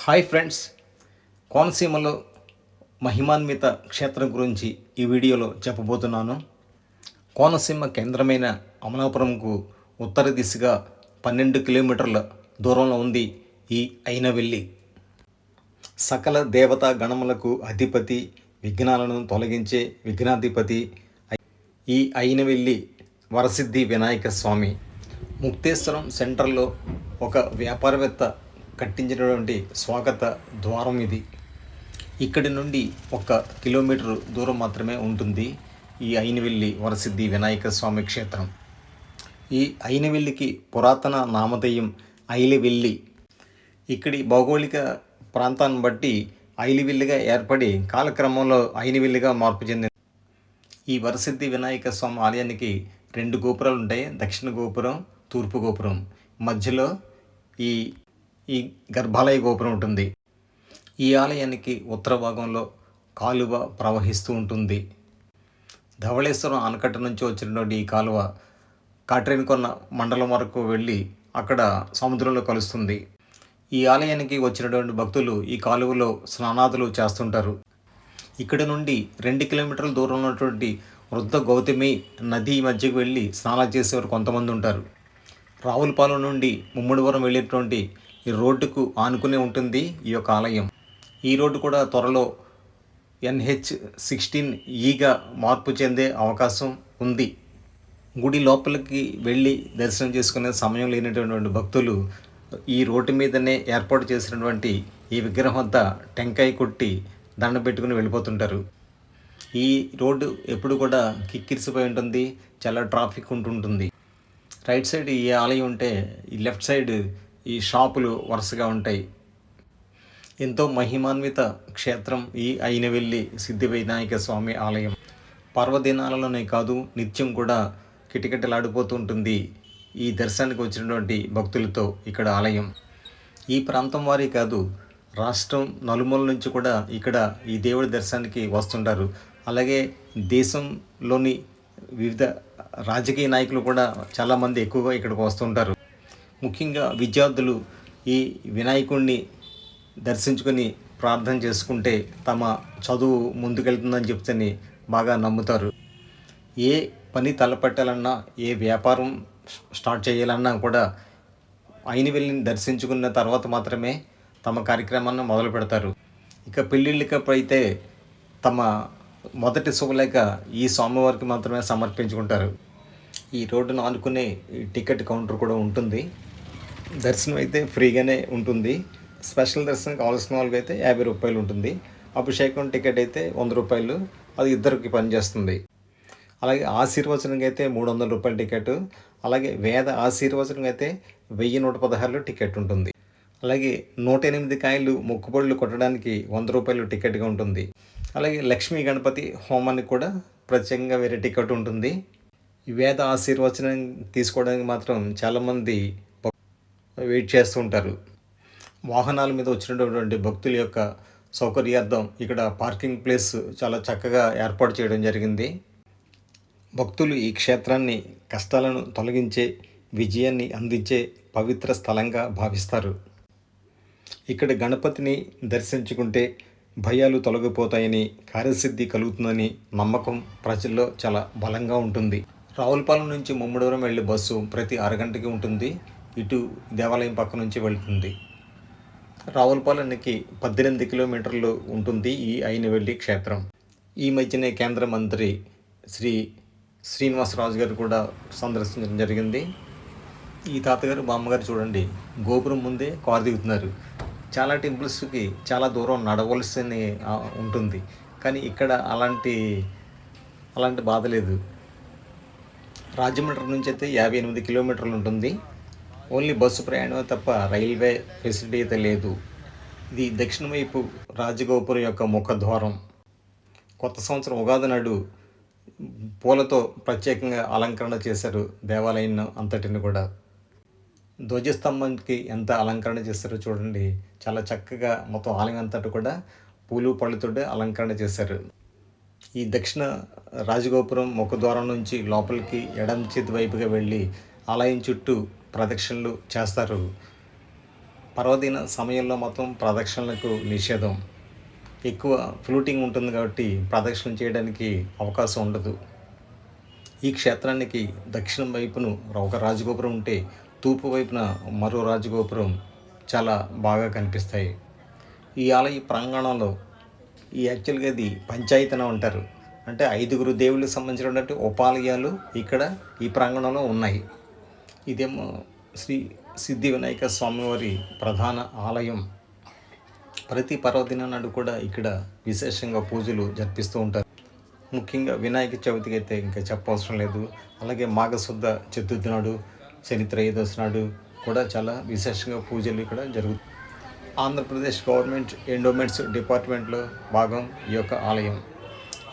Hi friends. కోనసీమలో మహిమాన్విత క్షేత్రం గురించి ఈ వీడియోలో చెప్పబోతున్నాను. కోనసీమ కేంద్రమైన అమలాపురంకు ఉత్తర దిశగా పన్నెండు కిలోమీటర్ల దూరంలో ఉంది ఈ అయినవెల్లి సకల దేవతా గణములకు అధిపతి విఘ్నాలను తొలగించే విఘ్నాధిపతి ఈ అయినవెల్లి వరసిద్ధి వినాయక స్వామి. ముక్తేశ్వరం సెంటర్లో ఒక వ్యాపారవేత్త కట్టించినటువంటి స్వాగత ద్వారం ఇది. ఇక్కడి నుండి ఒక కిలోమీటర్ దూరం మాత్రమే ఉంటుంది ఈ అయినవెల్లి వరసిద్ధి వినాయక స్వామి క్షేత్రం. ఈ అయినవెల్లికి పురాతన నామధేయం ఐలివెల్లి. ఇక్కడి భౌగోళిక ప్రాంతాన్ని బట్టి ఐలివెల్లిగా ఏర్పడి కాలక్రమంలో అయినవెల్లిగా మార్పు చెందింది. ఈ వరసిద్ధి వినాయక స్వామి ఆలయానికి రెండు గోపురాలు ఉంటాయి దక్షిణ గోపురం తూర్పు గోపురం. మధ్యలో ఈ ఈ గర్భాలయ గోపురం ఉంటుంది. ఈ ఆలయానికి ఉత్తర భాగంలో కాలువ ప్రవహిస్తూ ఉంటుంది. ధవళేశ్వరం ఆనకట్ట నుంచి వచ్చినటువంటి ఈ కాలువ కాట్రేనికొన్న మండలం వరకు వెళ్ళి అక్కడ సముద్రంలో కలుస్తుంది. ఈ ఆలయానికి వచ్చినటువంటి భక్తులు ఈ కాలువలో స్నానాదులు చేస్తుంటారు. ఇక్కడ నుండి రెండు కిలోమీటర్ల దూరంలో ఉన్నటువంటి వృద్ధ గౌతమి నది మధ్యకు వెళ్ళి స్నానాలు చేసేవారు కొంతమంది ఉంటారు. రావులపాలెం నుండి ముమ్మడివరం వెళ్ళేటువంటి ఈ రోడ్డుకు ఆనుకునే ఉంటుంది ఈ యొక్క ఆలయం. ఈ రోడ్డు కూడా త్వరలో ఎన్హెచ్ సిక్స్టీన్ ఈగా మార్పు చెందే అవకాశం ఉంది. గుడి లోపలికి వెళ్ళి దర్శనం చేసుకునే సమయం లేనటువంటి భక్తులు ఈ రోడ్డు మీదనే ఏర్పాటు చేసినటువంటి ఈ విగ్రహం వద్ద టెంకాయ కొట్టి దండ పెట్టుకుని వెళ్ళిపోతుంటారు. ఈ రోడ్డు ఎప్పుడు కూడా కిక్కిరిసిపోయి ఉంటుంది చాలా ట్రాఫిక్ ఉంటుంటుంది. రైట్ సైడ్ ఈ ఆలయం ఉంటే ఈ లెఫ్ట్ సైడ్ ఈ షాపులు వరుసగా ఉంటాయి. ఎంతో మహిమాన్విత క్షేత్రం ఈ అయినవెల్లి సిద్ధి వినాయక స్వామి ఆలయం. పర్వదినాలలోనే కాదు నిత్యం కూడా కిటకిటలాడిపోతూ ఉంటుంది ఈ దర్శనానికి వచ్చినటువంటి భక్తులతో ఇక్కడ ఆలయం. ఈ ప్రాంతం వారి కాదు రాష్ట్రం నలుమూల నుంచి కూడా ఇక్కడ ఈ దేవుడి దర్శనానికి వస్తుంటారు. అలాగే దేశంలోని వివిధ రాజకీయ నాయకులు కూడా చాలామంది ఎక్కువగా ఇక్కడికి వస్తుంటారు. ముఖ్యంగా విద్యార్థులు ఈ వినాయకుడిని దర్శించుకొని ప్రార్థన చేసుకుంటే తమ చదువు ముందుకెళ్తుందని చెప్తేనే బాగా నమ్ముతారు. ఏ పని తలపెట్టాలన్నా ఏ వ్యాపారం స్టార్ట్ చేయాలన్నా కూడా అయిన వెళ్ళిని దర్శించుకున్న తర్వాత మాత్రమే తమ కార్యక్రమాన్ని మొదలు పెడతారు. ఇక పెళ్ళిళ్ళకప్పుడు అయితే తమ మొదటి శుభలేఖ ఈ స్వామివారికి మాత్రమే సమర్పించుకుంటారు. ఈ రోడ్డును ఆనుకునే ఈ టికెట్ కౌంటర్ కూడా ఉంటుంది. దర్శనం అయితే ఫ్రీగానే ఉంటుంది. స్పెషల్ దర్శనం కావాల్సిన వాళ్ళకి అయితే యాభై రూపాయలు ఉంటుంది. అభిషేకం టికెట్ అయితే వంద రూపాయలు. అది ఇద్దరికి పనిచేస్తుంది. అలాగే ఆశీర్వచనంకి అయితే మూడు వందల రూపాయల టికెట్. అలాగే వేద ఆశీర్వచనం అయితే వెయ్యి నూట పదహారులో టికెట్ ఉంటుంది. అలాగే నూట ఎనిమిది కాయలు మొక్కుబడులు కొట్టడానికి వంద రూపాయలు టికెట్గా ఉంటుంది. అలాగే లక్ష్మీ గణపతి హోమానికి కూడా ప్రత్యేకంగా వేరే టికెట్ ఉంటుంది. వేద ఆశీర్వచనం తీసుకోవడానికి మాత్రం చాలామంది వెయిట్ చేస్తూ ఉంటారు. వాహనాల మీద వచ్చినటువంటి భక్తుల యొక్క సౌకర్యార్థం ఇక్కడ పార్కింగ్ ప్లేస్ చాలా చక్కగా ఏర్పాటు చేయడం జరిగింది. భక్తులు ఈ క్షేత్రాన్ని కష్టాలను తొలగించే విజయాన్ని అందించే పవిత్ర స్థలంగా భావిస్తారు. ఇక్కడ గణపతిని దర్శించుకుంటే భయాలు తొలగిపోతాయని కార్యసిద్ధి కలుగుతుందని నమ్మకం ప్రజల్లో చాలా బలంగా ఉంటుంది. రావులపాలెం నుంచి ముమ్మడివరం వెళ్ళే బస్సు ప్రతి అరగంటకి ఉంటుంది. ఇటు దేవాలయం పక్క నుంచి వెళ్తుంది. రావులపాలెంకి పద్దెనిమిది కిలోమీటర్లు ఉంటుంది ఈ అయినవెల్లి క్షేత్రం. ఈ మధ్యనే కేంద్ర మంత్రి శ్రీ శ్రీనివాసరాజు గారు కూడా సందర్శించడం జరిగింది. ఈ తాతగారు బామ్మగారు చూడండి గోపురం ముందే కారు దిగుతున్నారు. చాలా టెంపుల్స్కి చాలా దూరం నడవలసి ఉంటుంది. కానీ ఇక్కడ అలాంటి అలాంటి బాధ లేదు. రాజమండ్రి నుంచి అయితే యాభై ఎనిమిది కిలోమీటర్లు ఉంటుంది. ఓన్లీ బస్సు ప్రయాణమే తప్ప రైల్వే ఫెసిలిటీ అయితే లేదు. ఇది దక్షిణ వైపు రాజగోపురం యొక్క ముఖద్వారం కొత్త సంవత్సరం ఉగాది నాడు పూలతో ప్రత్యేకంగా అలంకరణ చేశారు దేవాలయం అంతటిని కూడా. ధ్వజస్తంభంకి ఎంత అలంకరణ చేస్తారో చూడండి. చాలా చక్కగా మొత్తం ఆలయం అంతటి కూడా పూలు పళ్ళతోటే అలంకరణ చేశారు. ఈ దక్షిణ రాజగోపురం ముఖద్వారం నుంచి లోపలికి ఎడం చేతి వైపుగా వెళ్ళి ఆలయం చుట్టూ ప్రదక్షిణలు చేస్తారు. పర్వదిన సమయంలో మొత్తం ప్రదక్షిణలకు నిషేధం. ఎక్కువ ఫ్లూటింగ్ ఉంటుంది కాబట్టి ప్రదక్షిణ చేయడానికి అవకాశం ఉండదు. ఈ క్షేత్రానికి దక్షిణం వైపును ఒక రాజగోపురం ఉంటే తూర్పు వైపున మరో రాజగోపురం చాలా బాగా కనిపిస్తాయి. ఈ ఆలయ ప్రాంగణంలో ఈ యాక్చువల్గా ఇది పంచాయతన అంటారు. అంటే ఐదుగురు దేవుళ్ళకి సంబంధించినటువంటి ఉపాలయాలు ఇక్కడ ఈ ప్రాంగణంలో ఉన్నాయి. ఇదేమో శ్రీ సిద్ధి వినాయక స్వామివారి ప్రధాన ఆలయం. ప్రతి పర్వదిన నాడు కూడా ఇక్కడ విశేషంగా పూజలు జరిపిస్తూ ఉంటారు. ముఖ్యంగా వినాయక చవితికి అయితే ఇంకా చెప్పవసరం లేదు. అలాగే మాఘశుద్ధ చతుర్థి నాడు చరిత్ర ఏదోసి నాడు కూడా చాలా విశేషంగా పూజలు ఇక్కడ జరుగుతాయి. ఆంధ్రప్రదేశ్ గవర్నమెంట్ ఎండోమెంట్స్ డిపార్ట్మెంట్లో భాగం ఈ యొక్క ఆలయం.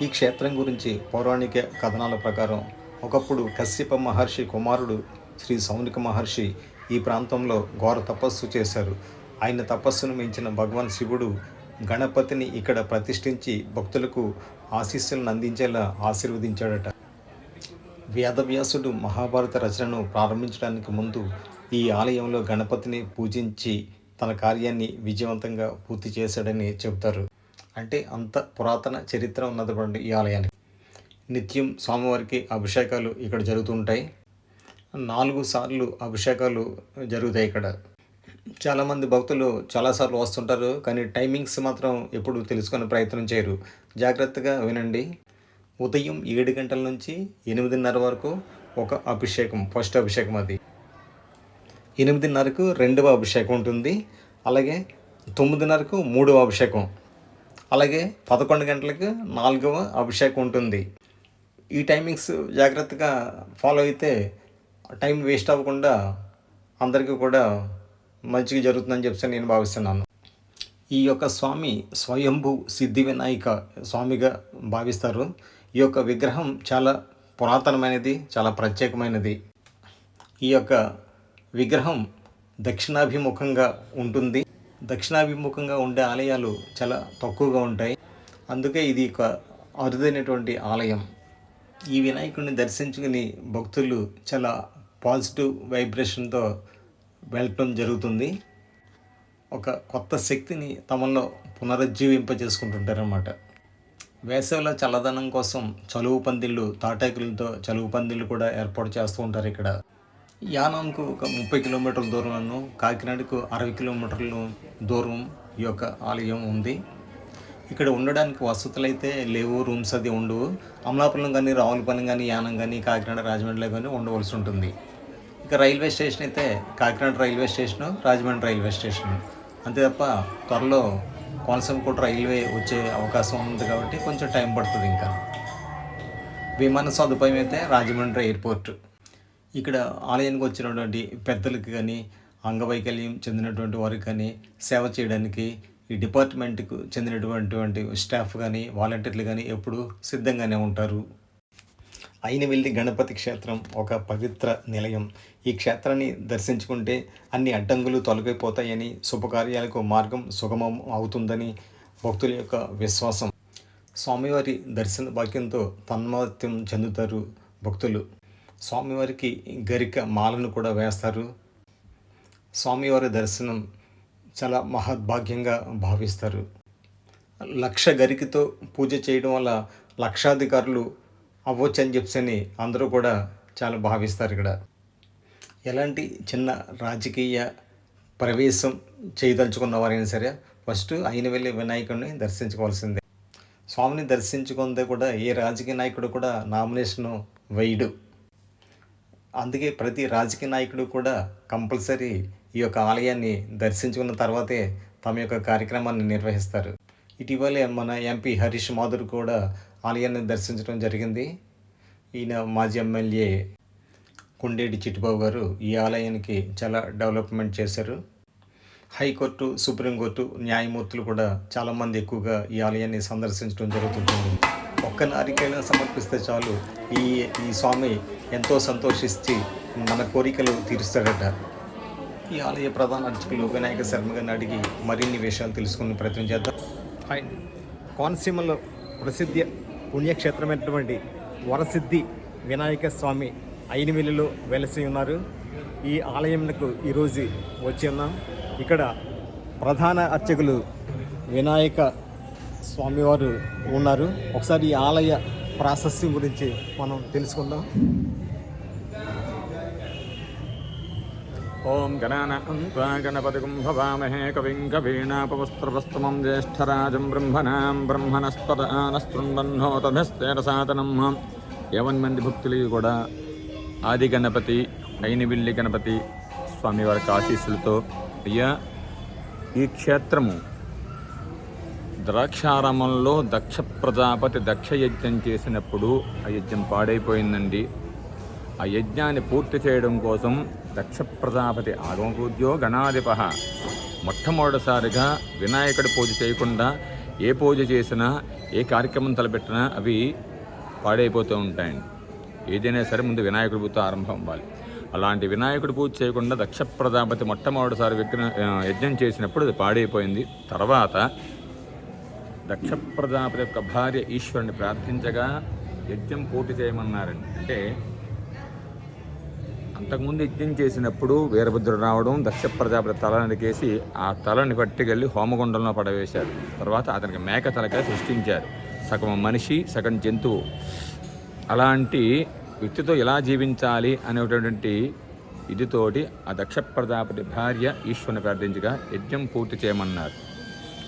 ఈ క్షేత్రం గురించి పౌరాణిక కథనాల ప్రకారం ఒకప్పుడు కశ్యప మహర్షి కుమారుడు శ్రీ సౌనిక మహర్షి ఈ ప్రాంతంలో ఘోర తపస్సు చేశారు. ఆయన తపస్సును మించిన భగవాన్ శివుడు గణపతిని ఇక్కడ ప్రతిష్ఠించి భక్తులకు ఆశీస్సులను అందించేలా ఆశీర్వదించాడట. వేదవ్యాసుడు మహాభారత రచనను ప్రారంభించడానికి ముందు ఈ ఆలయంలో గణపతిని పూజించి తన కార్యాన్ని విజయవంతంగా పూర్తి చేశాడని చెబుతారు. అంటే అంత పురాతన చరిత్ర ఉన్నటువంటి ఈ ఆలయానికి. నిత్యం స్వామివారికి అభిషేకాలు ఇక్కడ జరుగుతుంటాయి నాలుగు సార్లు అభిషేకాలు జరుగుతాయి ఇక్కడ. చాలామంది భక్తులు చాలాసార్లు వస్తుంటారు కానీ టైమింగ్స్ మాత్రం ఎప్పుడు తెలుసుకునే ప్రయత్నం చేయరు. జాగ్రత్తగా వినండి. ఉదయం ఏడు గంటల నుంచి ఎనిమిదిన్నర వరకు ఒక అభిషేకం ఫస్ట్ అభిషేకం అది. ఎనిమిదిన్నరకు రెండవ అభిషేకం ఉంటుంది. అలాగే తొమ్మిదిన్నరకు మూడవ అభిషేకం. అలాగే పదకొండు గంటలకు నాలుగవ అభిషేకం ఉంటుంది. ఈ టైమింగ్స్ జాగ్రత్తగా ఫాలో అయితే టైం వేస్ట్ అవ్వకుండా అందరికీ కూడా మంచిగా జరుగుతుందని చెప్పి నేను భావిస్తున్నాను. ఈ యొక్క స్వామి స్వయంభూ సిద్ధి వినాయక స్వామిగా భావిస్తారు. ఈ యొక్క విగ్రహం చాలా పురాతనమైనది చాలా ప్రత్యేకమైనది. ఈ యొక్క విగ్రహం దక్షిణాభిముఖంగా ఉంటుంది. దక్షిణాభిముఖంగా ఉండే ఆలయాలు చాలా తక్కువగా ఉంటాయి. అందుకే ఇది ఒక అరుదైనటువంటి ఆలయం. ఈ వినాయకుడిని దర్శించుకుని భక్తులు చాలా పాజిటివ్ వైబ్రేషన్తో వెళ్ళటం జరుగుతుంది. ఒక కొత్త శక్తిని తమలో పునరుజ్జీవింప చేసుకుంటుంటారన్నమాట వేసవిలో చల్లదనం కోసం చలువు పందిళ్ళు తాటాకులతో చలువు పందిళ్ళు కూడా ఏర్పాటు చేస్తూ ఉంటారు ఇక్కడ. యానంకు ఒక ముప్పై కిలోమీటర్ల దూరంలో కాకినాడకు అరవై కిలోమీటర్ల దూరం ఈ యొక్క ఆలయం ఉంది. ఇక్కడ ఉండడానికి వసతులు అయితే లేవు రూమ్స్ అది ఉండవు. అమలాపురం కానీ రావులపల్లి కానీ యానం కానీ కాకినాడ రాజమండ్రిలో కానీ ఉండవలసి ఉంటుంది. ఇక రైల్వే స్టేషన్ అయితే Kakinada railway station Rajahmundry railway station. అంతే తప్ప త్వరలో కోనసీమకోట రైల్వే వచ్చే అవకాశం ఉంది కాబట్టి కొంచెం టైం పడుతుంది ఇంకా. విమాన సదుపాయం అయితే రాజమండ్రి ఎయిర్పోర్ట్. ఇక్కడ ఆలయానికి వచ్చినటువంటి పెద్దలకు కానీ అంగవైకల్యం చెందినటువంటి వారికి కానీ సేవ చేయడానికి ఈ డిపార్ట్మెంట్కు చెందినటువంటి స్టాఫ్ కానీ వాలంటీర్లు కానీ ఎప్పుడు సిద్ధంగానే ఉంటారు. అయినవెల్లి గణపతి క్షేత్రం ఒక పవిత్ర నిలయం. ఈ క్షేత్రాన్ని దర్శించుకుంటే అన్ని అడ్డంకులు తొలగిపోతాయని శుభకార్యాలకు మార్గం సుగమం అవుతుందని భక్తుల యొక్క విశ్వాసం. స్వామివారి దర్శన భాగ్యంతో తన్మత్యం చెందుతారు భక్తులు. స్వామివారికి గరిక మాలను కూడా వేస్తారు. స్వామివారి దర్శనం చాలా మహద్భాగ్యంగా భావిస్తారు. లక్ష గరికతో పూజ చేయడం వల్ల లక్షాధికారులు అవ్వచ్చు అని చెప్పని అందరూ కూడా చాలా భావిస్తారు ఇక్కడ. ఎలాంటి చిన్న రాజకీయ ప్రవేశం చేయదలుచుకున్న వారైనా సరే ఫస్ట్ అయిన వెళ్ళి వినాయకుడిని దర్శించుకోవాల్సిందే. స్వామిని దర్శించుకుందే కూడా ఏ రాజకీయ నాయకుడు కూడా నామినేషన్ వేయడు. అందుకే ప్రతి రాజకీయ నాయకుడు కూడా కంపల్సరీ ఈ యొక్క ఆలయాన్ని దర్శించుకున్న తర్వాతే తమ యొక్క కార్యక్రమాన్ని నిర్వహిస్తారు. ఇటీవలే మన ఎంపీ హరీష్ మాధుర్ కూడా ఆలయాన్ని దర్శించడం జరిగింది. ఈయన మాజీ ఎమ్మెల్యే కొండేటి చిట్టిబాబు గారు ఈ ఆలయానికి చాలా డెవలప్మెంట్ చేశారు. హైకోర్టు సుప్రీంకోర్టు న్యాయమూర్తులు కూడా చాలామంది ఎక్కువగా ఈ ఆలయాన్ని సందర్శించడం జరుగుతుంటుంది ఒక్క నారికైనా సమర్పిస్తే చాలు. ఈ ఈ స్వామి ఎంతో సంతోషిస్తే మన కోరికలు తీరుస్తాడట. ఈ ఆలయ ప్రధాన అర్చకులు వినాయక శర్మ గారిని అడిగి మరిన్ని విషయాలు తెలుసుకుని ప్రయత్నం చేద్దాం. హాయ్ కోనసీమలో ప్రసిద్ధ పుణ్యక్షేత్రమైనటువంటి వరసిద్ధి వినాయక స్వామి అయినవెల్లిలో వెలసి ఉన్నారు. ఈ ఆలయంకు ఈరోజు వచ్చి ఉన్నాం. ఇక్కడ ప్రధాన అర్చకులు వినాయక స్వామివారు ఉన్నారు. ఒకసారి ఈ ఆలయ ప్రాశస్త్యం గురించి మనం తెలుసుకుందాం. ఓం గణానాం త్వా గణపతిగుం భవామహే కవిం కవీణాపవస్త్రవస్తమం జ్యేష్ఠరాజం బ్రహ్మణాం బ్రహ్మణస్పదానస్తృణ్వన్నోతభిస్తేరసాతనం యవన్ మంది భక్తులు కూడా ఆది గణపతి అయినవిల్లి గణపతి స్వామివారికి ఆశీస్సులతో అయ్యా ఈ క్షేత్రము ద్రాక్షారామంలో దక్ష ప్రజాపతి దక్ష యజ్ఞం చేసినప్పుడు ఆ యజ్ఞం పాడైపోయిందండి. ఆ యజ్ఞాన్ని పూర్తి చేయడం కోసం దక్ష ప్రజాపతి ఆగమపూజ్యో గణాధిప. మొట్టమొదటిసారిగా వినాయకుడి పూజ చేయకుండా ఏ పూజ చేసినా ఏ కార్యక్రమం తలపెట్టినా అవి పాడైపోతూ ఉంటాయండి. ఏదైనా సరే ముందు వినాయకుడి పూజ ఆరంభం అవ్వాలి. అలాంటి వినాయకుడి పూజ చేయకుండా దక్ష ప్రజాపతి మొట్టమొదటిసారి విగ్రహ యజ్ఞం చేసినప్పుడు అది పాడైపోయింది. తర్వాత దక్ష ప్రజాపతి యొక్క భార్య ఈశ్వరుని ప్రార్థించగా యజ్ఞం పూర్తి చేయమన్నారండి. అంటే అంతకుముందు యజ్ఞం చేసినప్పుడు వీరభద్రుడు రావడం దక్ష ప్రజాపతి తల నరికేసి ఆ తలని పట్టుకెళ్ళి హోమగుండంలో పడవేశారు. తర్వాత అతనికి మేక తలక సృష్టించారు. సగం మనిషి సగం జంతువు. అలాంటి వ్యక్తితో ఎలా జీవించాలి అనేటటువంటి ఇదితోటి ఆ దక్ష ప్రజాపతి భార్య ఈశ్వరుని ప్రార్థించగా యజ్ఞం పూర్తి చేయమన్నారు.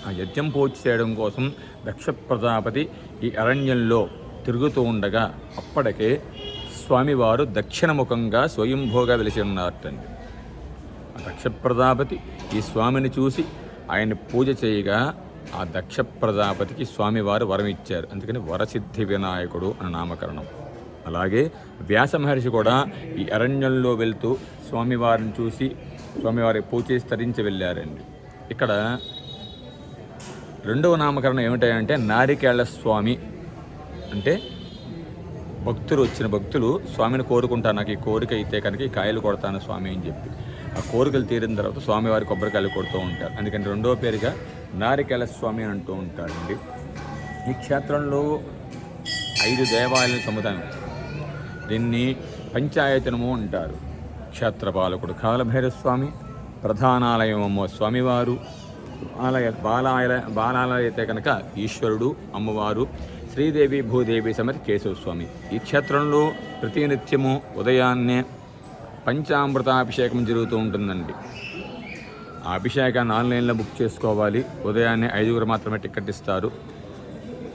ఆ యజ్ఞం పూర్తి చేయడం కోసం దక్ష ప్రజాపతి ఈ అరణ్యంలో తిరుగుతూ ఉండగా అప్పటికే స్వామివారు దక్షిణముఖంగా స్వయంభోగా వెలిసి ఉన్నారటండి. దక్ష ప్రజాపతి ఈ స్వామిని చూసి ఆయన పూజ చేయగా ఆ దక్ష ప్రజాపతికి స్వామివారు వరం ఇచ్చారు. అందుకని వరసిద్ధి వినాయకుడు అని నామకరణం. అలాగే వ్యాస మహర్షి కూడా ఈ అరణ్యంలో వెళ్తూ స్వామివారిని చూసి స్వామివారి పూజ చేసి తరించి వెళ్ళారండి. ఇక్కడ రెండవ నామకరణం ఏమిటంటే నారికేళ స్వామి అంటే భక్తులు వచ్చిన భక్తులు స్వామిని కోరుకుంటాను నాకు ఈ కోరిక అయితే కనుక ఈ కాయలు కొడతాను స్వామి అని చెప్పి. ఆ కోరికలు తీరిన తర్వాత స్వామివారి కొబ్బరికాయలు కొడుతూ ఉంటారు. అందుకని రెండవ పేరుగా నారికేల స్వామి అని అంటూ ఉంటారండి ఈ క్షేత్రంలో ఐదు దేవాలయ సముదాయం. దీన్ని పంచాయతనము అంటారు. క్షేత్రపాలకుడు కాలభైరస్వామి స్వామి అమ్మ స్వామివారు ఆలయ బాలాలయ బాలాలయ అయితే కనుక ఈశ్వరుడు అమ్మవారు శ్రీదేవి భూదేవి సమేత కేశవస్వామి ఈ క్షేత్రంలో ప్రతినిత్యము ఉదయాన్నే పంచామృతాభిషేకం జరుగుతూ ఉంటుందండి. ఆ అభిషేకాన్ని ఆన్లైన్లో బుక్ చేసుకోవాలి. ఉదయాన్నే ఐదుగురు మాత్రమే టికెట్ ఇస్తారు.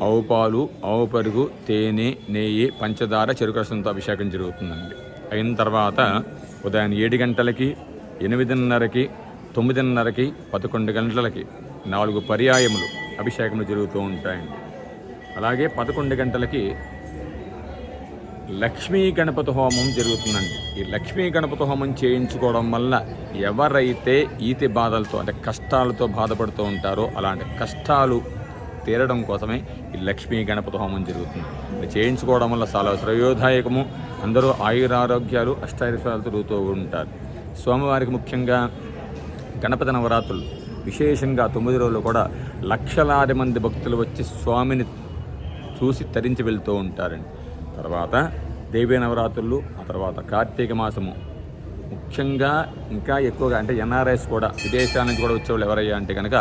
ఆవు పాలు ఆవు పరుగు తేనె నెయ్యి పంచదార చెరుకు రసంతో అభిషేకం జరుగుతుందండి. అయిన తర్వాత ఉదయం ఏడు గంటలకి ఎనిమిదిన్నరకి తొమ్మిదిన్నరకి పదకొండు గంటలకి నాలుగు పర్యాయములు అభిషేకములు జరుగుతూ ఉంటాయండి. అలాగే పదకొండు గంటలకి లక్ష్మీ గణపతి హోమం జరుగుతుందండి. ఈ లక్ష్మీ గణపతి హోమం చేయించుకోవడం వల్ల ఎవరైతే ఈతి బాధలతో అంటే కష్టాలతో బాధపడుతూ ఉంటారో అలాంటి కష్టాలు తీరడం కోసమే ఈ లక్ష్మీ గణపతి హోమం జరుగుతుంది. ఇది చేయించుకోవడం వల్ల చాలా శ్రేయోదాయకము. అందరూ ఆయురారోగ్యాలు అష్టైశ్వర్యాలు తిరుగుతూ ఉంటారు. స్వామివారికి ముఖ్యంగా గణపతి నవరాత్రులు. విశేషంగా తొమ్మిది రోజులు కూడా లక్షలాది మంది భక్తులు వచ్చి స్వామిని చూసి తరించి వెళ్తూ ఉంటారండి. తర్వాత దేవీ నవరాత్రులు ఆ తర్వాత కార్తీక మాసము. ముఖ్యంగా ఇంకా ఎక్కువగా అంటే ఎన్ఆర్ఐస్ కూడా విదేశాల నుంచి కూడా వచ్చేవాళ్ళు ఎవరయ్యా అంటే కనుక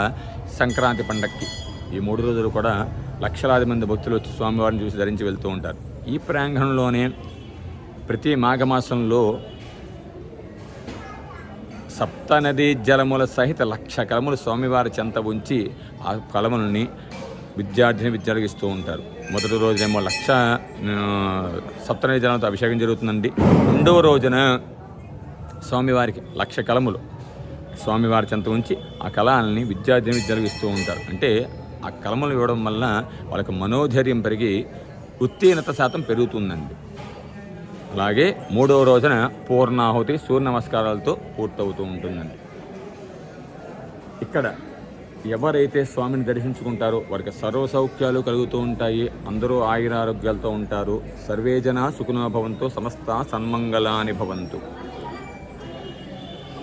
సంక్రాంతి పండక్కి. ఈ మూడు రోజులు కూడా లక్షలాది మంది భక్తులు వచ్చి స్వామివారిని చూసి ధరించి వెళ్తూ ఉంటారు. ఈ ప్రాంగణంలోనే ప్రతి మాఘమాసంలో సప్తనదీ జలముల సహిత లక్ష కలములు స్వామివారి చెంత ఉంచి ఆ కలములని విద్యార్థిని విద్యార్థికి ఇస్తూ ఉంటారు. మొదటి రోజేమో లక్ష ఆ, సప్తనదీ అభిషేకం జరుగుతుందండి. రెండవ రోజున స్వామివారికి లక్ష కలములు. స్వామివారి చెంత ఉంచి ఆ కళాలని విద్యార్థిని విద్యార్థులకు ఇస్తూ ఉంటారు. అంటే ఆ కలములు ఇవ్వడం వలన వాళ్ళకి మనోధైర్యం పెరిగి ఉత్తీర్ణత శాతం పెరుగుతుందండి. అలాగే మూడవ రోజున పూర్ణాహుతి సూర్య నమస్కారాలతో పూర్తవుతూ ఉంటుందండి. ఇక్కడ ఎవరైతే స్వామిని దర్శించుకుంటారో వారికి సర్వ సౌఖ్యాలు కలుగుతూ ఉంటాయి. అందరూ ఆయురారోగ్యాలతో ఉంటారు. సర్వేజన సుఖనో భవంతు సమస్త సన్మంగళాని భవంతు.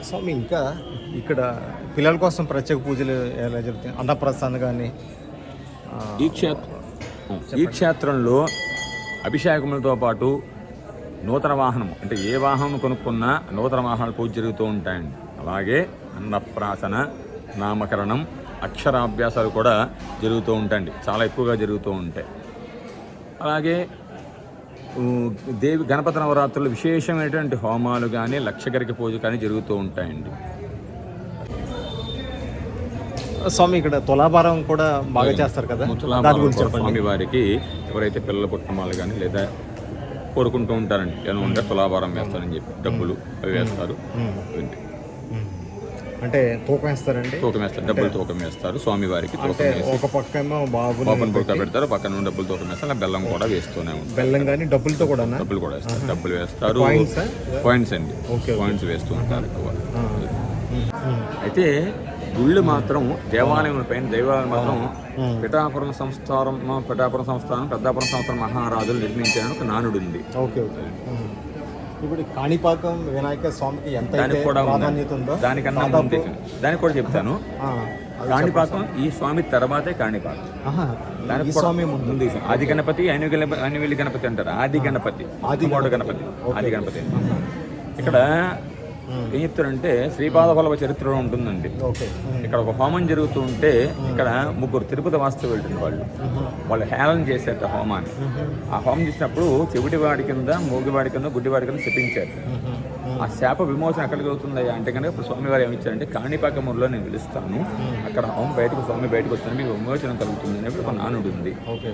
స్వామి ఇంకా ఇక్కడ పిల్లల కోసం ప్రత్యేక పూజలు ఎలా జరుగుతాయి? అన్నప్రస్థానం కానీ ఈ క్షేత్రం ఈ క్షేత్రంలో అభిషేకములతో పాటు నూతన వాహనం అంటే ఏ వాహనం కొనుక్కున్నా నూతన వాహనాలు పూజ జరుగుతూ ఉంటాయండి. అలాగే అన్నప్రాసన నామకరణం అక్షరాభ్యాసాలు కూడా జరుగుతూ ఉంటాయండి. చాలా ఎక్కువగా జరుగుతూ ఉంటాయి. అలాగే దేవి గణపతి నవరాత్రులు విశేషమైనటువంటి హోమాలు కానీ లక్షగరిక పూజ కానీ జరుగుతూ ఉంటాయండి. స్వామి ఇక్కడ తులాభారం కూడా బాగా చేస్తారు కదా? చెప్పండి. స్వామి వారికి ఎవరైతే పిల్లలు పుట్టిన వాళ్ళు కానీ లేదా కోరుకుంటూ ఉంటారండి ఏమైనా ఉంటే తులాభారం వేస్తారని చెప్పి డబ్బులు అవి వేస్తారు. అంటే తూకం వేస్తారండి తూకం వేస్తారు డబ్బులు తూకం వేస్తారు స్వామి వారికి తూకం వేసి ఒక పక్క ఏమో బాబు ఓపెన్ బుక్ పెడతారు. పక్కన డబ్బులు తూకం వేస్తారు అలా బెల్లం కూడా వేస్తూనే ఉంటారు. బెల్లం కానీ డబ్బులతో కూడా డబ్బులు కూడా వేస్తారు. డబ్బులు వేస్తారు? పాయింట్స్ అండి. పాయింట్స్ వేస్తూ ఉంటారు అయితే గుళ్ళు మాత్రం దేవాలయం పైన దేవాలయం మాత్రం పిఠాపురం సంస్థానం పిఠాపురం సంస్థానం పెద్దాపురం సంస్థానం మహారాజులు నిర్మించారని ఒక నానుడు ఉంది ఓకే. ఓకే. ఇప్పుడు కాణిపాకం వినాయక స్వామికి ఎంత ప్రాధాన్యత ఉందో దానికన్నా ముందే దానికి కూడా చెప్తాను. కాణిపాకం ఈ స్వామి తర్వాతే కాణిపాకం. దానికి స్వామి ముందు. ఆది గణపతి అను గణపతి అనువెల్లి గణపతి అంటారు. ఆది గణపతి. ఆది మూడు గణపతి. ఆది గణపతి. ఇక్కడ ఏం చెప్తారంటే శ్రీపాద వల్లభ చరిత్రలో ఉంటుందండి. ఇక్కడ ఒక హోమం జరుగుతూ ఉంటే ఇక్కడ ముగ్గురు తిరుపతి వాస్తు వెళ్తున్న వాళ్ళు. వాళ్ళు హేళన చేశారట హోమాన్ని. ఆ హోమం చేసినప్పుడు చెవిటివాడి కింద మూగివాడి కింద గుడ్డివాడి కింద చెప్పించారు ఆ శాప విమోచన ఎక్కడికి అవుతుందయ్యా అంటే కనుక ఇప్పుడు స్వామివారు ఏమి ఇచ్చారంటే కాణిపాకమూరులో నేను పిలుస్తాను. అక్కడ హోమం బయటకు స్వామి బయటకు వస్తాను మీకు విమోచన కలుగుతుంది అని ఒక నానుడు ఉంది. ఓకే.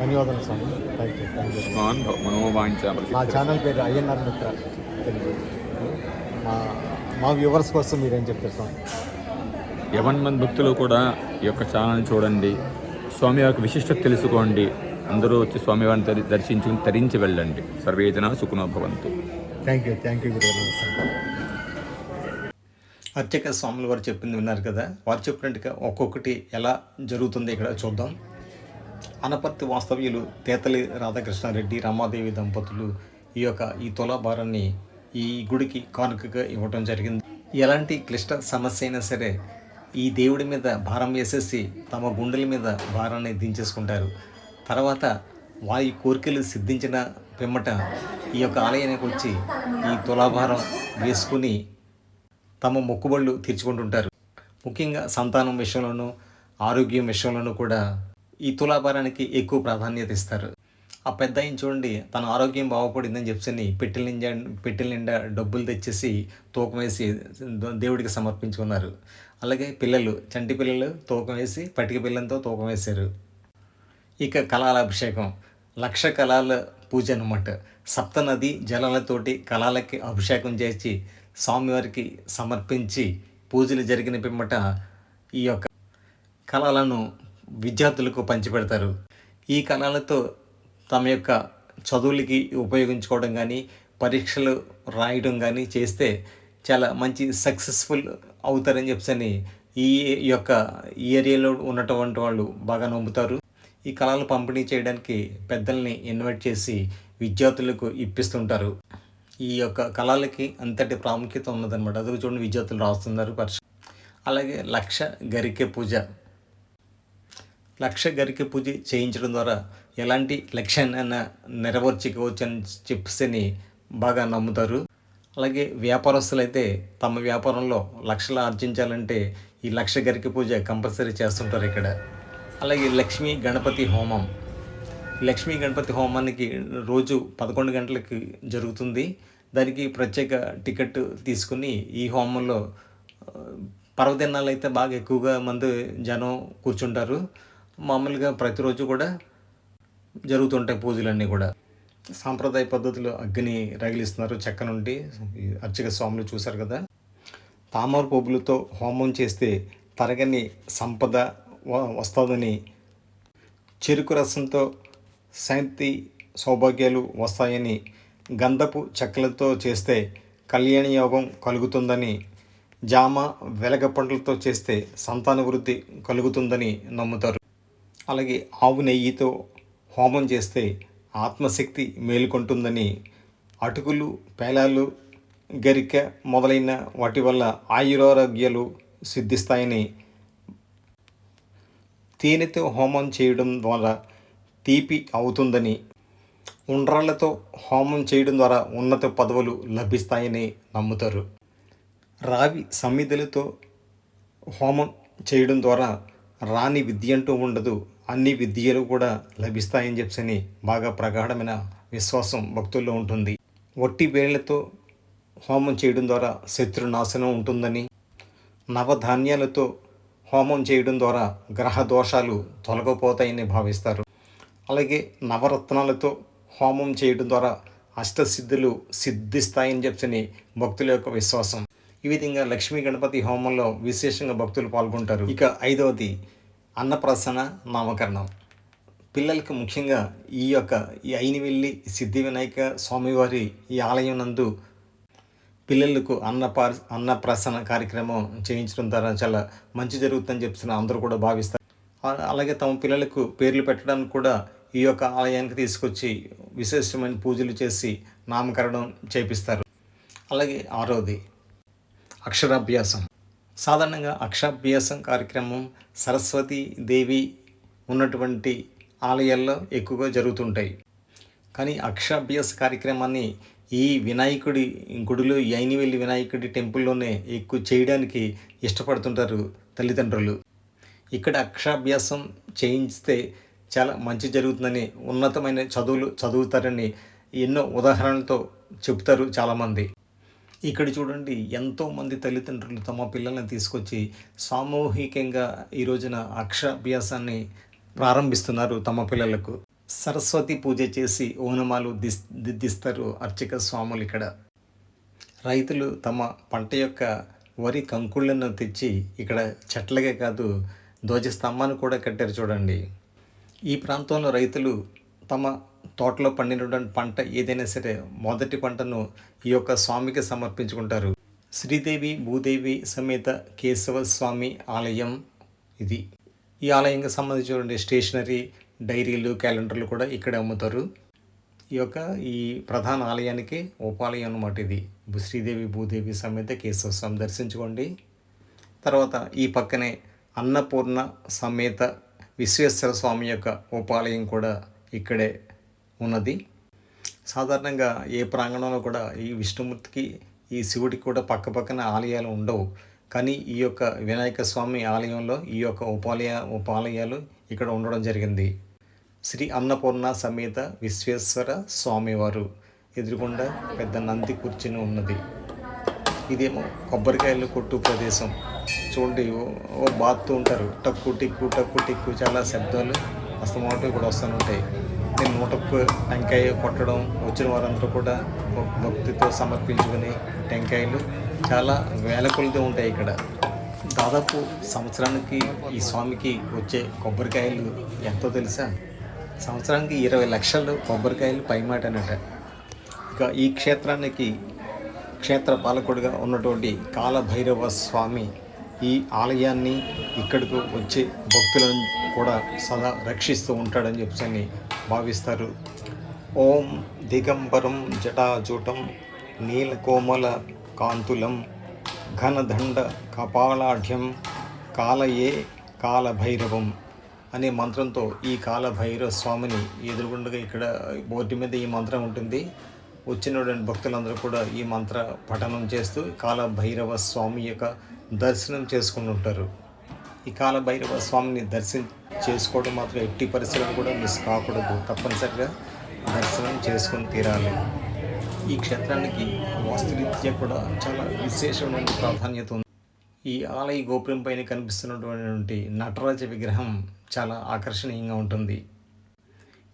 ధన్యవాదాలు స్వామి. థ్యాంక్ యూ థ్యాంక్ యూ మా ఛానల్ పేరు అయ్యన్నార్ మిత్ర. తెలుగు. మా మా వ్యూవర్స్ కోసం మీరేం చెప్తారు స్వామి? యవన్ మంది భక్తులు కూడా ఈ యొక్క ఛానల్ చూడండి. స్వామి యొక్క విశిష్టత తెలుసుకోండి. అందరూ వచ్చి స్వామివారిని దరి దర్శించుకుని తరించి వెళ్ళండి. సర్వేజన సుఖనో భవంతు. థ్యాంక్ యూ థ్యాంక్ యూ అర్చక స్వాములు వారు చెప్పింది విన్నారు కదా. వారు చెప్పినట్టుగా ఒక్కొక్కటి ఎలా జరుగుతుంది ఇక్కడ చూద్దాం. అనపర్తి వాస్తవ్యులు తేతలి రాధాకృష్ణారెడ్డి రమాదేవి దంపతులు ఈ యొక్క ఈ తులాభారాన్ని ఈ గుడికి కానుకగా ఇవ్వటం జరిగింది. ఎలాంటి క్లిష్ట సమస్య అయినా సరే ఈ దేవుడి మీద భారం వేసేసి తమ గుండెల మీద భారాన్ని దించేసుకుంటారు. తర్వాత వారి కోరికలు సిద్ధించిన పిమ్మట ఈ యొక్క ఆలయానికి వచ్చి ఈ తులాభారం వేసుకుని తమ మొక్కుబళ్ళు తీర్చుకుంటుంటారు. ముఖ్యంగా సంతానం విషయంలోనూ ఆరోగ్యం విషయంలోనూ కూడా ఈ తులాభారానికి ఎక్కువ ప్రాధాన్యత ఇస్తారు. ఆ పెద్ద ఆయన చూడండి తన ఆరోగ్యం బాగుపడిందని చెప్పని పెట్టెల నిండా పెట్టెల నిండా డబ్బులు తెచ్చేసి తూకం వేసి దేవుడికి సమర్పించుకున్నారు. అలాగే పిల్లలు చంటి పిల్లలు తూకం వేసి పటిక పిల్లలతో తూకం వేశారు. ఇక కళాల అభిషేకం లక్ష కళాల పూజ అనమాట సప్తనది జలాలతోటి కళాలకి అభిషేకం చేసి స్వామివారికి సమర్పించి పూజలు జరిగిన పిమ్మట ఈ యొక్క కళలను విద్యార్థులకు పంచిపెడతారు. ఈ కణాలతో తమ యొక్క చదువులకి ఉపయోగించుకోవడం కానీ పరీక్షలు రాయడం కానీ చేస్తే చాలా మంచి సక్సెస్ఫుల్ అవుతారని చెప్పని ఈ యొక్క ఈ ఏరియాలో ఉన్నటువంటి వాళ్ళు బాగా నమ్ముతారు. ఈ కళలు పంపిణీ చేయడానికి పెద్దల్ని ఇన్వైట్ చేసి విద్యార్థులకు ఇప్పిస్తుంటారు. ఈ యొక్క కళలకి అంతటి ప్రాముఖ్యత ఉన్నదన్నమాట. అది చూడండి విద్యార్థులు రాస్తున్నారు. పరిచయం అలాగే లక్ష గరికె పూజ. లక్ష గరికి పూజ చేయించడం ద్వారా ఎలాంటి లక్ష్యాన్ని నెరవేర్చుకోవచ్చు అని చెప్పని బాగా నమ్ముతారు. అలాగే వ్యాపారస్తులు అయితే తమ వ్యాపారంలో లక్షలు ఆర్జించాలంటే ఈ లక్ష గరికి పూజ కంపల్సరీ చేస్తుంటారు ఇక్కడ. అలాగే లక్ష్మీ గణపతి హోమం. లక్ష్మీ గణపతి హోమానికి రోజు పదకొండు గంటలకి జరుగుతుంది. దానికి ప్రత్యేక టికెట్ తీసుకుని ఈ హోమంలో పర్వదినాలు అయితే బాగా ఎక్కువగా మంది జనం కూర్చుంటారు. మామూలుగా ప్రతిరోజు కూడా జరుగుతుంటాయి పూజలన్నీ కూడా. సాంప్రదాయ పద్ధతిలో అగ్ని రగిలిస్తున్నారు చెక్క నుండి అర్చక స్వాములు చూశారు కదా. తామర పువ్వులతో హోమం చేస్తే తరగని సంపద వ- వస్తుందని చెరుకు రసంతో శాంతి సౌభాగ్యాలు వస్తాయని గంధపు చెక్కలతో చేస్తే కళ్యాణ యోగం కలుగుతుందని జామ వెలగ పండ్లతో చేస్తే సంతాన వృద్ధి కలుగుతుందని నమ్ముతారు. అలాగే ఆవు నెయ్యితో హోమం చేస్తే ఆత్మశక్తి మేలుకొంటుందని అటుకులు పేలాలు గరిక మొదలైన వాటి వల్ల ఆయురారోగ్యాలు సిద్ధిస్తాయని తేనెతో హోమం చేయడం ద్వారా తీపి అవుతుందని ఉండ్రాళ్ళతో హోమం చేయడం ద్వారా ఉన్నత పదవులు లభిస్తాయని నమ్ముతారు. రావి సమిధులతో హోమం చేయడం ద్వారా రాని విద్య అంటూ ఉండదు అన్ని విద్యలు కూడా లభిస్తాయని చెప్పని బాగా ప్రగాఢమైన విశ్వాసం భక్తుల్లో ఉంటుంది. వట్టి వేళ్ళతో హోమం చేయడం ద్వారా శత్రునాశనం ఉంటుందని నవధాన్యాలతో హోమం చేయడం ద్వారా గ్రహ దోషాలు తొలగిపోతాయని భావిస్తారు. అలాగే నవరత్నాలతో హోమం చేయడం ద్వారా అష్టసిద్ధులు సిద్ధిస్తాయని చెప్పని భక్తుల యొక్క విశ్వాసం. ఈ విధంగా లక్ష్మీ గణపతి హోమంలో విశేషంగా భక్తులు పాల్గొంటారు. ఇక ఐదవది అన్నప్రాసన నామకరణం. పిల్లలకి ముఖ్యంగా ఈ యొక్క ఈ అయినవెల్లి సిద్ధి వినాయక స్వామివారి ఈ ఆలయం నందు పిల్లలకు అన్నపా అన్నప్రాసన కార్యక్రమం చేయించడం ద్వారా చాలా మంచి జరుగుతుందని చెప్తున్న అందరూ కూడా భావిస్తారు. అలాగే తమ పిల్లలకు పేర్లు పెట్టడానికి కూడా ఈ యొక్క ఆలయానికి తీసుకొచ్చి విశేషమైన పూజలు చేసి నామకరణం చేపిస్తారు. అలాగే ఆరోది అక్షరాభ్యాసం. సాధారణంగా అక్షాభ్యాసం కార్యక్రమం సరస్వతి దేవి ఉన్నటువంటి ఆలయాల్లో ఎక్కువగా జరుగుతుంటాయి. కానీ అక్షాభ్యాస కార్యక్రమాన్ని ఈ వినాయకుడి గుడిలో ఈ అయినవెల్లి వినాయకుడి టెంపుల్లోనే ఎక్కువ చేయడానికి ఇష్టపడుతుంటారు తల్లిదండ్రులు. ఇక్కడ అక్షాభ్యాసం చేయిస్తే చాలా మంచి జరుగుతుందని ఉన్నతమైన చదువులు చదువుతారని ఎన్నో ఉదాహరణలతో చెప్తారు చాలామంది. ఇక్కడ చూడండి ఎంతోమంది తల్లిదండ్రులు తమ పిల్లల్ని తీసుకొచ్చి సామూహికంగా ఈ రోజున అక్షాభ్యాసాన్ని ప్రారంభిస్తున్నారు తమ పిల్లలకు. సరస్వతి పూజ చేసి ఓనమాలు దిస్ దిద్దిస్తారు అర్చక స్వాములు ఇక్కడ. రైతులు తమ పంట యొక్క వరి కంకుళ్ళను తెచ్చి ఇక్కడ చెట్లగే కాదు ధ్వజస్తంభాన్ని కూడా కట్టారు చూడండి. ఈ ప్రాంతంలో రైతులు తమ తోటలో పండినటువంటి పంట ఏదైనా సరే మొదటి పంటను ఈ యొక్క స్వామికి సమర్పించుకుంటారు. శ్రీదేవి భూదేవి సమేత కేశవ స్వామి ఆలయం ఇది. ఈ ఆలయంకి సంబంధించినటువంటి స్టేషనరీ డైరీలు క్యాలెండర్లు కూడా ఇక్కడ అమ్ముతారు. ఈ యొక్క ఈ ప్రధాన ఆలయానికి ఉపాలయం అన్నమాట ఇది. శ్రీదేవి భూదేవి సమేత కేశవ స్వామి దర్శించుకోండి. తర్వాత ఈ పక్కనే అన్నపూర్ణ సమేత విశ్వేశ్వర స్వామి యొక్క ఉపాలయం కూడా ఇక్కడే ఉన్నది. సాధారణంగా ఏ ప్రాంగణంలో కూడా ఈ విష్ణుమూర్తికి ఈ శివుడికి కూడా పక్క పక్కన ఆలయాలు ఉండవు. కానీ ఈ యొక్క వినాయక స్వామి ఆలయంలో ఈ యొక్క ఉపాలయ ఉపాలయాలు ఇక్కడ ఉండడం జరిగింది. శ్రీ అన్నపూర్ణ సమేత విశ్వేశ్వర స్వామివారు ఎదురుగుండా పెద్ద నంది కూర్చుని ఉన్నది. ఇదేమో కొబ్బరికాయలు కొట్టు ప్రదేశం. చూడండి ఓ బాత్తు ఉంటారు టక్కు టిక్కు టక్కు టిక్కు చాలా శబ్దాలు. అస్తమాటం కూడా వస్తూనే ఉంటాయి. నేను నూటొక్క టెంకాయ కొట్టడం వచ్చిన వారంతా కూడా భక్తితో సమర్పించుకుని టెంకాయలు చాలా వేల కొలది ఉంటాయి ఇక్కడ. దాదాపు సంవత్సరానికి ఈ స్వామికి వచ్చే కొబ్బరికాయలు ఎంతో తెలుసా? సంవత్సరానికి ఇరవై లక్షలు కొబ్బరికాయలు పైమాట అనట. ఇక ఈ క్షేత్రానికి క్షేత్ర పాలకుడుగా ఉన్నటువంటి కాలభైరవ స్వామి ఈ ఆలయాన్ని ఇక్కడకు వచ్చే భక్తులను కూడా సదా రక్షిస్తూ ఉంటాడని చెప్పని భావిస్తారు. ఓం దిగంబరం జటాజూటం నీలకోమల కాంతులం ఘనదండ కపాలాఢ్యం కాలయే కాలభైరవం అనే మంత్రంతో ఈ కాలభైరవ స్వామిని ఎదురుగుండగా ఇక్కడ బోర్డు మీద ఈ మంత్రం ఉంటుంది. వచ్చినటువంటి భక్తులందరూ కూడా ఈ మంత్ర పఠనం చేస్తూ కాలభైరవ స్వామి యొక్క దర్శనం చేసుకుని ఉంటారు. ఈ కాలభైరవ స్వామిని దర్శనం చేసుకోవడం మాత్రం ఎట్టి పరిస్థితులు కూడా మిస్ కాకూడదు. తప్పనిసరిగా దర్శనం చేసుకొని తీరాలి. ఈ క్షేత్రానికి వాస్తురీత్యా కూడా చాలా విశేషమైన ప్రాధాన్యత ఉంది. ఈ ఆలయ గోపురం పైన కనిపిస్తున్నటువంటి నటరాజ విగ్రహం చాలా ఆకర్షణీయంగా ఉంటుంది.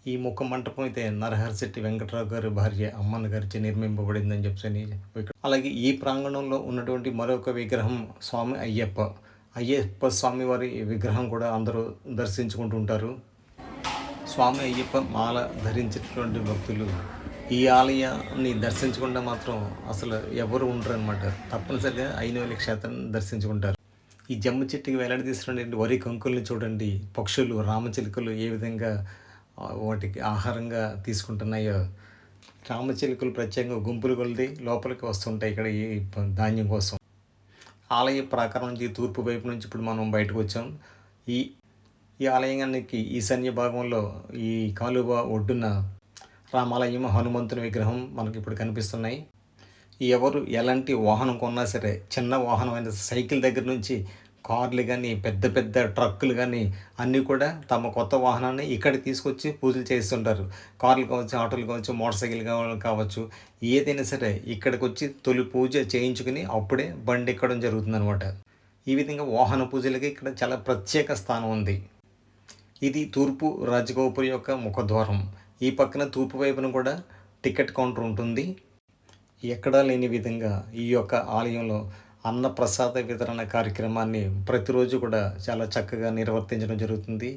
ఈ ముఖ మంటపం అయితే నరహరిశెట్టి వెంకటరావు గారి భార్య అమ్మన్న గారిచే నిర్మింపబడిందని చెప్పని అలాగే ఈ ప్రాంగణంలో ఉన్నటువంటి మరొక విగ్రహం స్వామి అయ్యప్ప. అయ్యప్ప స్వామి వారి విగ్రహం కూడా అందరూ దర్శించుకుంటూ ఉంటారు. స్వామి అయ్యప్ప మాల ధరించినటువంటి భక్తులు. ఈ ఆలయాన్ని దర్శించకుండా మాత్రం అసలు ఎవరు ఉండరు అనమాట తప్పనిసరిగా ఐనవేలి క్షేత్రాన్ని దర్శించుకుంటారు. ఈ జమ్ము చెట్టుకి వేలాడదీసినటువంటి వరి కంకుల్ని చూడండి. పక్షులు రామచిలుకలు ఏ విధంగా వాటికి ఆహారంగా తీసుకుంటున్నాయో రామచిలుకలు ప్రత్యేకంగా గుంపులు కొలిది లోపలికి వస్తుంటాయి ఇక్కడ ఈ ధాన్యం కోసం. ఆలయ ప్రాకారం నుంచి తూర్పు వైపు నుంచి ఇప్పుడు మనం బయటకు వచ్చాం. ఈ ఈ ఆలయానికి ఈశాన్య భాగంలో ఈ కాలువ ఒడ్డున రామాలయం హనుమంతుని విగ్రహం మనకి ఇప్పుడు కనిపిస్తున్నాయి. ఎవరు ఎలాంటి వాహనం కొన్నా సరే చిన్న వాహనం అయిన సైకిల్ దగ్గర నుంచి కార్లు కానీ పెద్ద పెద్ద ట్రక్కులు కానీ అన్నీ కూడా తమ కొత్త వాహనాన్ని ఇక్కడ తీసుకొచ్చి పూజలు చేస్తుంటారు. కార్లు కావచ్చు ఆటోలు కావచ్చు మోటార్ సైకిల్ కావచ్చు ఏదైనా సరే ఇక్కడికి వచ్చి తొలి పూజ చేయించుకుని అప్పుడే బండి ఎక్కడం జరుగుతుంది ఈ విధంగా వాహన పూజలకి ఇక్కడ చాలా ప్రత్యేక స్థానం ఉంది. ఇది తూర్పు రాజగోపురి యొక్క ముఖద్వారం. ఈ పక్కన తూర్పు వైపున కూడా టికెట్ కౌంటర్ ఉంటుంది. ఎక్కడా లేని విధంగా ఈ యొక్క ఆలయంలో అన్నప్రసాద వితరణ కార్యక్రమాన్ని ప్రతిరోజు కూడా చాలా చక్కగా నిర్వర్తించడం జరుగుతుంది.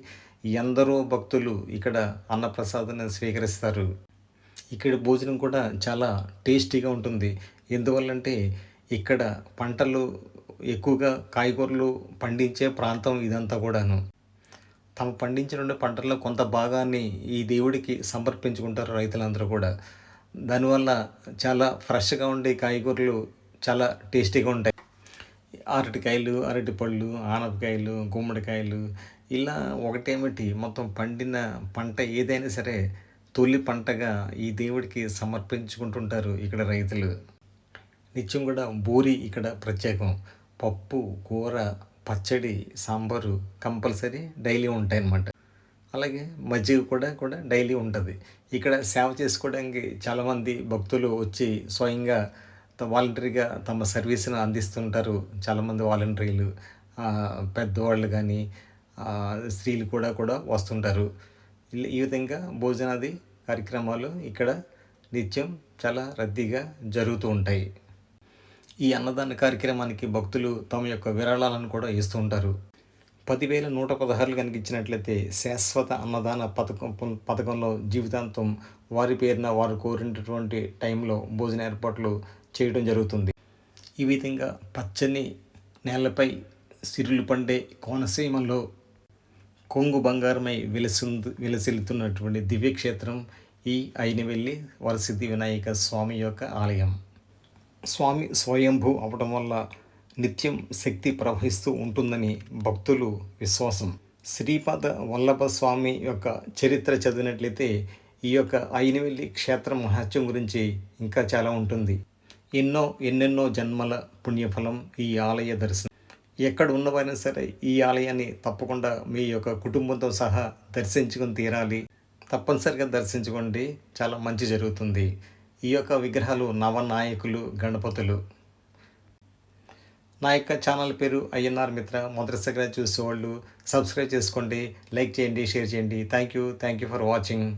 ఎందరో భక్తులు ఇక్కడ అన్నప్రసాదాన్ని స్వీకరిస్తారు. ఇక్కడ భోజనం కూడా చాలా టేస్టీగా ఉంటుంది. ఎందువల్లంటే ఇక్కడ పంటలు ఎక్కువగా కాయగూరలు పండించే ప్రాంతం ఇదంతా కూడాను. తమ పండించిన పంటల్లో కొంత భాగాన్ని ఈ దేవుడికి సమర్పించుకుంటారు రైతులందరూ కూడా. దానివల్ల చాలా ఫ్రెష్గా ఉండే కాయగూరలు చాలా టేస్టీగా ఉంటాయి. అరటికాయలు అరటిపళ్ళు ఆనపకాయలు గుమ్మడికాయలు ఇలా ఒకటేమిటి? మొత్తం పండిన పంట ఏదైనా సరే తొలి పంటగా ఈ దేవుడికి సమర్పించుకుంటుంటారు ఇక్కడ రైతులు. నిత్యం కూడా బూరి ఇక్కడ ప్రత్యేకం. పప్పు కూర పచ్చడి సాంబారు కంపల్సరీ డైలీ ఉంటాయి అన్నమాట అలాగే మజ్జిగ కూడా కూడా డైలీ ఉంటుంది. ఇక్కడ సేవ చేసుకోవడానికి చాలామంది భక్తులు వచ్చి స్వయంగా వాలంటరీగా తమ సర్వీస్ను అందిస్తుంటారు చాలామంది వాలంటీర్లు. పెద్దవాళ్ళు కానీ స్త్రీలు కూడా కూడా వస్తుంటారు. ఈ- విధంగా భోజనాది కార్యక్రమాలు ఇక్కడ నిత్యం చాలా రద్దీగా జరుగుతూ ఉంటాయి. ఈ అన్నదాన కార్యక్రమానికి భక్తులు తమ యొక్క విరాళాలను కూడా ఇస్తూ ఉంటారు. పదివేల నూట పదహారులు కనిపించినట్లయితే శాశ్వత అన్నదాన పథకం పథకంలో జీవితాంతం వారి పేరున వారు కోరినటువంటి టైంలో భోజన ఏర్పాట్లు చేయడం జరుగుతుంది. ఈ విధంగా పచ్చని నేలపై సిరులు పండే కోనసీమలో కొంగు బంగారమై వెలుసు వెలసిల్లుతున్నటువంటి దివ్యక్షేత్రం ఈ అయినవెల్లి వరసిద్ధి వినాయక స్వామి యొక్క ఆలయం. స్వామి స్వయంభూ అవడం వల్ల నిత్యం శక్తి ప్రవహిస్తూ ఉంటుందని భక్తులు విశ్వాసం. శ్రీపాద వల్లభ స్వామి యొక్క చరిత్ర చదివినట్లయితే ఈ యొక్క అయినవెల్లి క్షేత్ర మహత్యం గురించి ఇంకా చాలా ఉంటుంది. ఎన్నో ఎన్నెన్నో జన్మల పుణ్యఫలం ఈ ఆలయ దర్శనం. ఎక్కడ ఉన్నవైనా సరే ఈ ఆలయాన్ని తప్పకుండా మీ యొక్క కుటుంబంతో సహా దర్శించుకొని తీరాలి. తప్పనిసరిగా దర్శించుకోండి. చాలా మంచి జరుగుతుంది. ఈ యొక్క విగ్రహాలు నవనాయకులు గణపతులు. నా యొక్క ఛానల్ పేరు ఐఎన్ఆర్ మిత్ర. మొదటిసారిగా చూసేవాళ్ళు సబ్స్క్రైబ్ చేసుకోండి లైక్ చేయండి షేర్ చేయండి. Thank you thank you for watching.